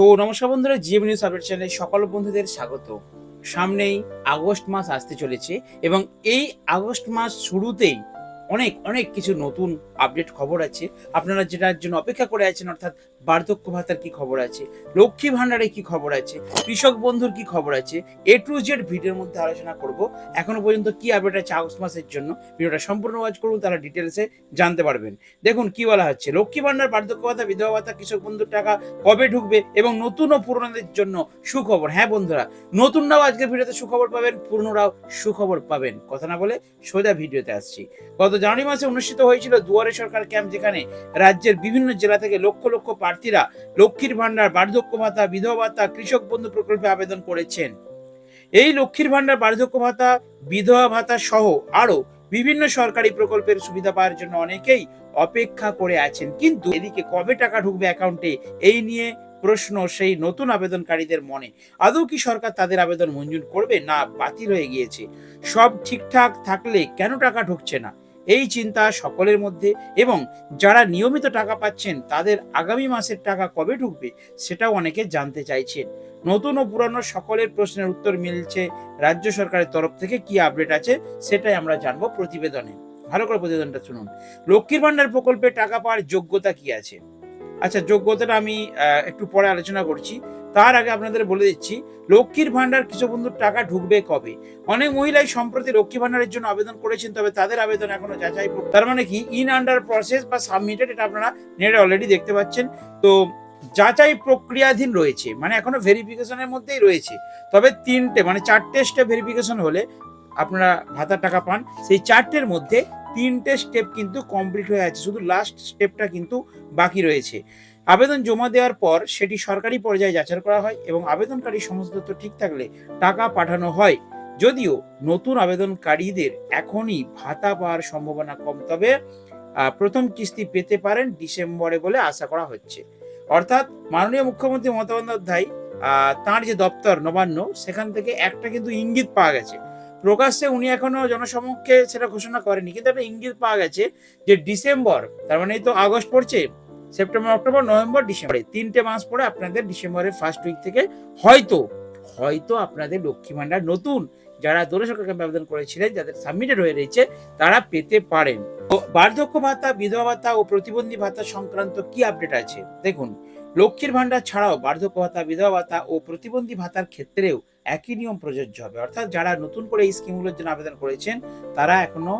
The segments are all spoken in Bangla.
তো নমস্কার বন্ধুরা, জিএম নিউজ আপডেট চ্যানেলে সকল বন্ধুদের স্বাগত। সামনেই আগস্ট মাস আসতে চলেছে এবং এই আগস্ট মাস শুরুতেই অনেক অনেক কিছু নতুন আপডেট খবর আছে। আপনারা যেটার জন্য অপেক্ষা করে আছেন, অর্থাৎ বার্ধক্য ভাতার কি খবর আছে, লক্ষ্মী ভাণ্ডারে কি খবর আছে, কৃষক বন্ধুর কি খবর আছে এ টু জেড ভিডিওর মধ্যে আলোচনা করব। এখনও পর্যন্ত কি আপডেট আছে আগস্ট মাসের জন্য, ভিডিওটা সম্পূর্ণ ওয়াচ করুন তারা ডিটেলসে জানতে পারবেন। দেখুন কি বলা হচ্ছে, লক্ষ্মী ভাণ্ডার, বার্ধক্য ভাতা, বিধবা ভাতা, কৃষক বন্ধুর টাকা কবে ঢুকবে এবং নতুন ও পুরনোদের জন্য সুখবর? হ্যাঁ বন্ধুরা নতুনরাও আজকের ভিডিওতে সুখবর পাবেন পুরনোরাও সুখবর পাবেন। কথা না বলে সোজা ভিডিওতে আসছি। গত জানুয়ারি মাসে অনুষ্ঠিত হয়েছিল দুয়ারে সরকার ক্যাম্প, যেখানে রাজ্যের বিভিন্ন জেলা থেকে লক্ষ লক্ষ প্রার্থীরা লক্ষ্মীর ভাণ্ডার, বার্ধক্য ভাতা, বিধবা ভাতা, কৃষক বন্ধু প্রকল্পে আবেদন করেছেন। এই লক্ষ্মীর ভাণ্ডার, বার্ধক্য ভাতা, বিধবা ভাতা সহ আরও বিভিন্ন সরকারি প্রকল্পের সুবিধা পাওয়ার জন্য অনেকেই অপেক্ষা করে আছেন। কিন্তু এদিকে কবে টাকা ঢুকবে অ্যাকাউন্টে, এই নিয়ে প্রশ্ন সেই নতুন আবেদনকারীদের মনে। আদৌ কি সরকার তাদের আবেদন মঞ্জুর করবে না বাতিল হয়ে গিয়েছে? সব ঠিকঠাক থাকলে কেন টাকা ঢুকছে না? এই চিন্তা সকলের মধ্যে এবং যারা নিয়মিত টাকা পাচ্ছেন, তাদের আগামী মাসের টাকা কবে ঢুকবে সেটাও অনেকে জানতে চাইছেন। নতুন ও পুরানো সকলের প্রশ্নের উত্তর মিলছে রাজ্য সরকারের তরফ থেকে, কি আপডেট আছে সেটাই আমরা জানব প্রতিবেদনে। ভালো করে প্রতিবেদনটা শুনুন। লক্ষ্মীর ভাণ্ডার প্রকল্পে টাকা পাওয়ার যোগ্যতা কি আছে? আচ্ছা যোগ্যতাটা আমি একটু পরে আলোচনা করছি। তার আগে আপনাদের বলে দিচ্ছি, লক্ষ্মীর ভাণ্ডার কৃষক বন্ধুর টাকা ঢুকবে কবে? অনেক মহিলাই সম্প্রতি লক্ষ্মী ভাণ্ডারের জন্য আবেদন করেছেন, তবে তাদের আবেদন এখনও যাচাই তার মানে কি ইন আন্ডার প্রসেস বা সাবমিটেড এটা আপনারা নেটে অলরেডি দেখতে পাচ্ছেন। তো যাচাই প্রক্রিয়াধীন রয়েছে মানে এখনও ভেরিফিকেশনের মধ্যেই রয়েছে। তবে তিনটে মানে চারটে স্টেপ ভেরিফিকেশন হলে আপনারা ভাতার টাকা পান। সেই চারটের মধ্যে তিনটে স্টেপ কিন্তু কমপ্লিট হয়ে আছে। শুধু লাস্ট স্টেপটা কিন্তু বাকি রয়েছে। আবেদন জমা দেওয়ার পর সেটি সরকারি পর্যায়ে যাচাই করা হয় এবং আবেদনকারী সমস্ত তথ্য ঠিক থাকলে টাকা পাঠানো হয়। যদিও নতুন আবেদনকারীদের এখনই ভাতা পাওয়ার সম্ভাবনা কম, তবে প্রথম কিস্তি পেতে পারেন ডিসেম্বরে বলে আশা করা হচ্ছে। অর্থাৎ মাননীয় মুখ্যমন্ত্রী মমতা বন্দ্যোপাধ্যায় তাঁর যে দপ্তর নবান্ন, সেখান থেকে একটা কিন্তু ইঙ্গিত পাওয়া গেছে। প্রকাশ্যে উনি এখনও জনসমক্ষে সেটা ঘোষণা করেনি। কিন্তু একটা ইঙ্গিত পাওয়া গেছে যে ডিসেম্বর, তার মানে তো আগস্ট পড়ছে, সেপ্টেম্বর, অক্টোবর, নভেম্বর, ডিসেম্বরে। তিনটে মাস পরে আপনাদের ডিসেম্বরের ফার্স্ট উইক থেকে হয়তো হয়তো আপনাদের লক্ষ্মী ভাণ্ডার নতুন যারা দূরে সরকার ক্যাম্পে আবেদন করেছিলেন, যাদের সাবমিটেড হয়ে রয়েছে, তারা পেতে পারেন। বার্ধক্য ভাতা, বিধবা ভাতা ও প্রতিবন্ধী ভাতা সংক্রান্ত কি আপডেট আছে? দেখুন লক্ষ্মীর ভাণ্ডার ছাড়াও বার্ধক্য ভাতা বিধবা ভাতা ও প্রতিবন্ধী ভাতার ক্ষেত্রেও একই নিয়ম প্রযোজ্য হবে। অর্থাৎ যারা নতুন করে এই স্কিমগুলোর জন্য আবেদন করেছেন তারা এখনও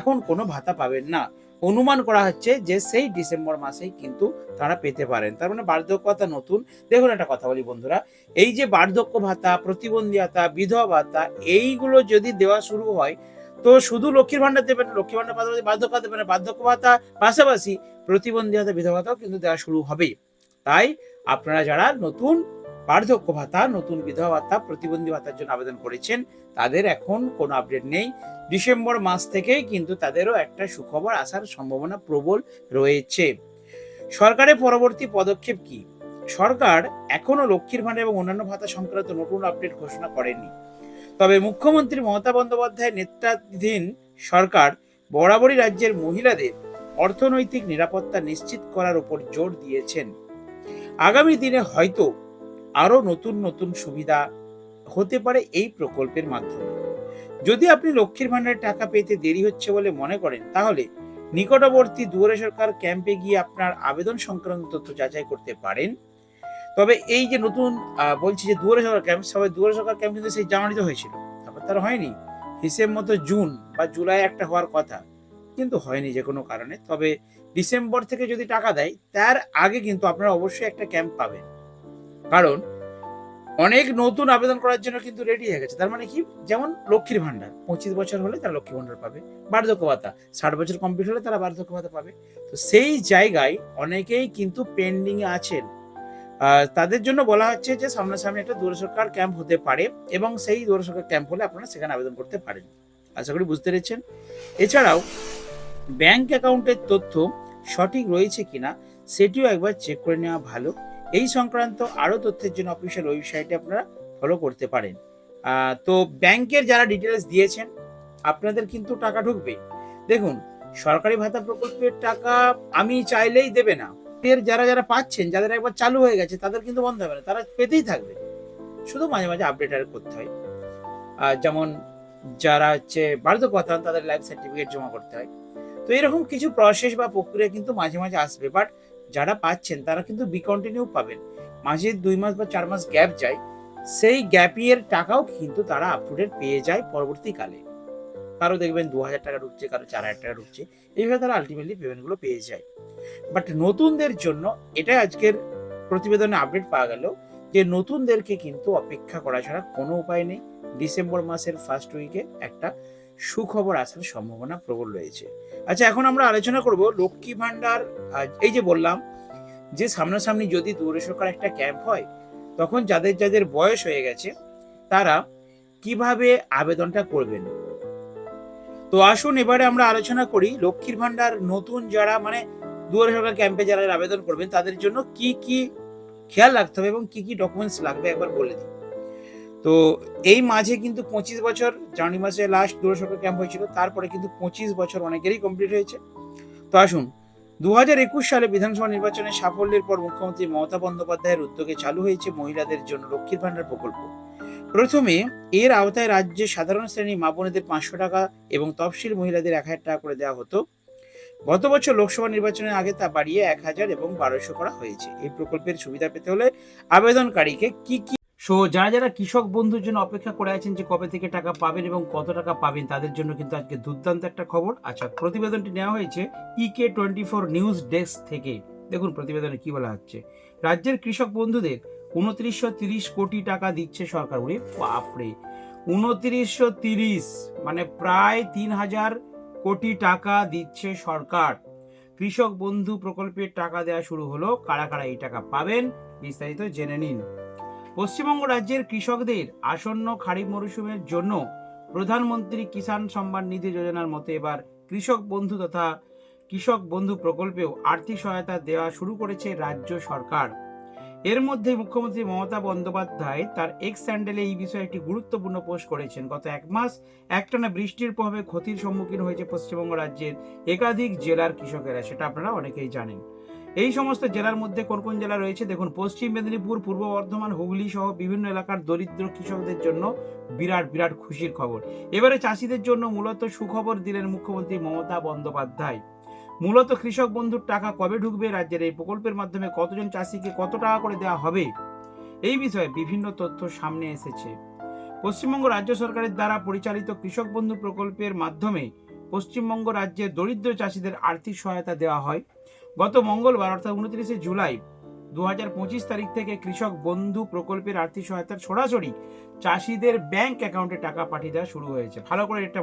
এখন কোনো ভাতা পাবেন না। অনুমান করা হচ্ছে যে সেই ডিসেম্বর মাসেই কিন্তু তারা পেতে পারেন। তার মানে বার্ধক্য ভাতা নতুন। দেখুন একটা কথা বলি বন্ধুরা এই যে বার্ধক্য ভাতা প্রতিবন্ধী ভাতা বিধবা ভাতা এইগুলো যদি দেওয়া শুরু হয় তো শুধু লক্ষ্মীর ভাণ্ডার দেবেন না, লক্ষ্মীর ভাণ্ডার পাশাপাশি বার্ধক্য দেবেন বার্ধক্য ভাতা পাশাপাশি প্রতিবন্ধী ভাতা বিধবা ভাতাও কিন্তু দেওয়া শুরু হবে তাই আপনারা যারা নতুন বার্ধক্য ভাতা, নতুন বিধবা ভাতা, প্রতিবন্ধী ভাতার জন্য আবেদন করেছেন, তাদের এখন কোনো আপডেট নেই। ডিসেম্বর মাস থেকেই কিন্তু তাদেরও একটা সুখবর আসার সম্ভাবনা প্রবল রয়েছে। সরকারের পরবর্তী পদক্ষেপ কি? সরকার এখনও লক্ষ্মীর ভাণ্ডার এবং অন্যান্য ভাতা সংক্রান্ত নতুন আপডেট ঘোষণা করেনি। তবে মুখ্যমন্ত্রী মমতা বন্দ্যোপাধ্যায়ের নেতৃত্বাধীন সরকার বরাবরই রাজ্যের মহিলাদের অর্থনৈতিক নিরাপত্তা নিশ্চিত করার উপর জোর দিয়েছেন। আগামী দিনে হয়তো আরও নতুন নতুন সুবিধা হতে পারে এই প্রকল্পের মাধ্যমে। যদি আপনি লক্ষ্মীর ভাণ্ডারের টাকা পেতে দেরি হচ্ছে বলে মনে করেন, তাহলে নিকটবর্তী দুয়ারে সরকার ক্যাম্পে গিয়ে আপনার আবেদন সংক্রান্ত তথ্য যাচাই করতে পারেন। তবে এই যে নতুন বলছি যে দুয়ারে সরকার ক্যাম্প, সবাই দুয়ারে সরকার ক্যাম্প কিন্তু সেই জানুয়ারিতে হয়েছিল। তারপর তার হয়নি। হিসেব মতো জুন বা জুলাই একটা হওয়ার কথা। কিন্তু হয়নি যে কোনো কারণে। তবে ডিসেম্বর থেকে যদি টাকা দেয়, তার আগে কিন্তু আপনারা অবশ্যই একটা ক্যাম্প পাবেন। কারণ অনেক নতুন আবেদন করার জন্য কিন্তু রেডি হয়ে গেছে। তার মানে কি? যেমন লক্ষ্মীর ভান্ডার পঁচিশ বছর হলে তারা লক্ষ্মী ভান্ডার পাবে। বার্ধক্য ভাতা ষাট বছর কমপ্লিট হলে তারা বার্ধক্য ভাতা পাবে। তো সেই জায়গায় অনেকেই কিন্তু পেন্ডিং আছেন। তাদের জন্য বলা হচ্ছে যে সামনাসামনি একটা দূর সরকার ক্যাম্প হতে পারে এবং সেই দূর সরকার ক্যাম্প হলে আপনারা সেখানে আবেদন করতে পারেন। আশা করি বুঝতে পেরেছেন। এছাড়াও ব্যাংক অ্যাকাউন্টের তথ্য সঠিক রয়েছে কিনা সেটিও একবার চেক করে নেওয়া ভালো। এই সংক্রান্ত আরও তথ্যের জন্য অফিসিয়াল ওয়েবসাইটে আপনারা ফলো করতে পারেন। তো ব্যাংকের যারা ডিটেলস দিয়েছেন, আপনাদের কিন্তু টাকা ঢুকবে। দেখুন, সরকারি ভাতা প্রকল্পের টাকা আমি চাইলেই দেবে না। এর যারা যারা পাচ্ছেন, যাদের একবার চালু হয়ে গেছে, তাদের কিন্তু বন্ধ হবে না, তারা পেতেই থাকবে। শুধু মাঝে মাঝে আপডেট আর করতে হয়। যেমন যারা হচ্ছে বার্ধক্য তাদের লাইফ সার্টিফিকেট জমা করতে হয়। তো এরকম কিছু প্রসেস বা প্রক্রিয়া কিন্তু মাঝে মাঝে আসবে বাট যারা পাচ্ছেন তারা কিন্তু বিকন্টিনিউ পাবেন। মাঝে দুই মাস বা চার মাস গ্যাপ যায়, সেই গ্যাপিয়ের টাকাও কিন্তু তারা আপ টু ডেট পেয়ে যায় পরবর্তীকালে। কারও দেখবেন দু হাজার টাকা ঢুকছে, কারও চার হাজার টাকা ঢুকছে, এইভাবে তারা আলটিমেটলি পেমেন্টগুলো পেয়ে যায়। বাট নতুনদের জন্য এটাই আজকের প্রতিবেদনে আপডেট পাওয়া গেল যে নতুনদেরকে কিন্তু অপেক্ষা করা ছাড়া কোনো উপায় নেই। ডিসেম্বর মাসের ফার্স্ট উইকে একটা সুখবর আসার সম্ভাবনা প্রবল রয়েছে। আচ্ছা এখন আমরা আলোচনা করব লক্ষ্মী ভান্ডার এই যে বললাম যে সামনাসামনি যদি দূরে সরকার একটা ক্যাম্প হয়, তখন যাদের যাদের বয়স হয়ে গেছে, তারা কীভাবে আবেদনটা করবেন? তো আসুন, এবারে আমরা আলোচনা করি লক্ষ্মীর ভান্ডার নতুন যারা মানে দুয়ারে সরকার ক্যাম্পে যারা আবেদন করবেন, তাদের জন্য কি কি খেয়াল রাখতে হবে এবং কি কি ডকুমেন্টস লাগবে একবার বলে দিই। তো এই মাঝে কিন্তু পঁচিশ বছর জানুয়ারি মাসে লাস্ট দুয়ারে সরকার ক্যাম্প হয়েছিল, তারপরে কিন্তু পঁচিশ বছর অনেকেরই কমপ্লিট হয়েছে। তো আসুন দু হাজার একুশ সালে বিধানসভা নির্বাচনে সাফল্যের পর মুখ্যমন্ত্রী মমতা বন্দ্যোপাধ্যায়ের উদ্যোগে চালু হয়েছে মহিলাদের জন্য লক্ষ্মীর ভান্ডার প্রকল্প। প্রথমে এর আওতায় রাজ্যে সাধারণ শ্রেণি মা বোনেদের পাঁচশো টাকা এবং তফসিল মহিলাদের এক হাজার টাকা করে দেওয়া হতো। গত বছর লোকসভা নির্বাচনের আগে তা বাড়িয়ে এক হাজার এবং বারোশো করা হয়েছে। এই প্রকল্পের সুবিধা পেতে হলে আবেদনকারীকে কি কি সো যারা যারা কৃষক বন্ধুর জন্য অপেক্ষা করে আছেন যে কবে থেকে টাকা পাবেন এবং কত টাকা পাবেন, তাদের জন্য কিন্তু আজকে দুর্দান্ত একটা খবর। আচ্ছা প্রতিবেদনটি নেওয়া হয়েছে ইকে টোয়েন্টি ফোর নিউজ ডেস্ক থেকে। দেখুন প্রতিবেদনে কি বলা হচ্ছে। রাজ্যের কৃষক বন্ধুদের উনত্রিশশো তিরিশ কোটি টাকা দিচ্ছে সরকার। উনি বাপরে! উনত্রিশশো তিরিশ মানে প্রায় তিন হাজার কোটি টাকা দিচ্ছে সরকার। কৃষক বন্ধু প্রকল্পের টাকা দেওয়া শুরু হলো। কারা কারা এই টাকা পাবেন, বিস্তারিত জেনে নিন। পশ্চিমবঙ্গ রাজ্যের কৃষকদের আসন্ন খারিফ মরশুমের জন্য প্রধানমন্ত্রী কিষাণ সম্মান নিধি যোজনার মতে এবার কৃষক বন্ধু তথা কৃষক বন্ধু প্রকল্পেও আর্থিক সহায়তা দেওয়া শুরু করেছে রাজ্য সরকার। এর মধ্যে মুখ্যমন্ত্রী মমতা বন্দ্যোপাধ্যায় তার এক্স স্যান্ডেলে এই বিষয়ে একটি গুরুত্বপূর্ণ পোস্ট করেছেন। গত এক মাস একটানা বৃষ্টির প্রভাবে ক্ষতির সম্মুখীন হয়েছে পশ্চিমবঙ্গ রাজ্যের একাধিক জেলার কৃষকেরা, সেটা আপনারা অনেকেই জানেন। এই সমস্ত জেলার মধ্যে কোন কোন জেলা রয়েছে? দেখুন, পশ্চিম মেদিনীপুর, পূর্ব বর্ধমান, হুগলি সহ বিভিন্ন এলাকার দরিদ্র কৃষকদের জন্য বিরাট বিরাট খুশির খবর। এবারে চাষিদের জন্য মূলত সুখবর দিলেন মুখ্যমন্ত্রী মমতা বন্দ্যোপাধ্যায়। মূলত কৃষক বন্ধুর টাকা কবে ঢুকবে? রাজ্যের এই প্রকল্পের মাধ্যমে কতজন চাষিকে কত টাকা করে দেওয়া হবে? এই বিষয়ে বিভিন্ন তথ্য সামনে এসেছে। পশ্চিমবঙ্গ রাজ্য সরকারের দ্বারা পরিচালিত কৃষক বন্ধু প্রকল্পের মাধ্যমে পশ্চিমবঙ্গ রাজ্যের দরিদ্র চাষিদের আর্থিক সহায়তা দেওয়া হয়। গত মঙ্গলবার, অর্থাৎ উনত্রিশে জুলাই দু হাজার পঁচিশ তারিখ থেকে কৃষক বন্ধু প্রকল্পের আর্থিক সহায়তার সরাসরি চাষিদের ব্যাংক অ্যাকাউন্টে টাকা পাঠিয়ে দেওয়া শুরু হয়েছে। ভালো করে এটা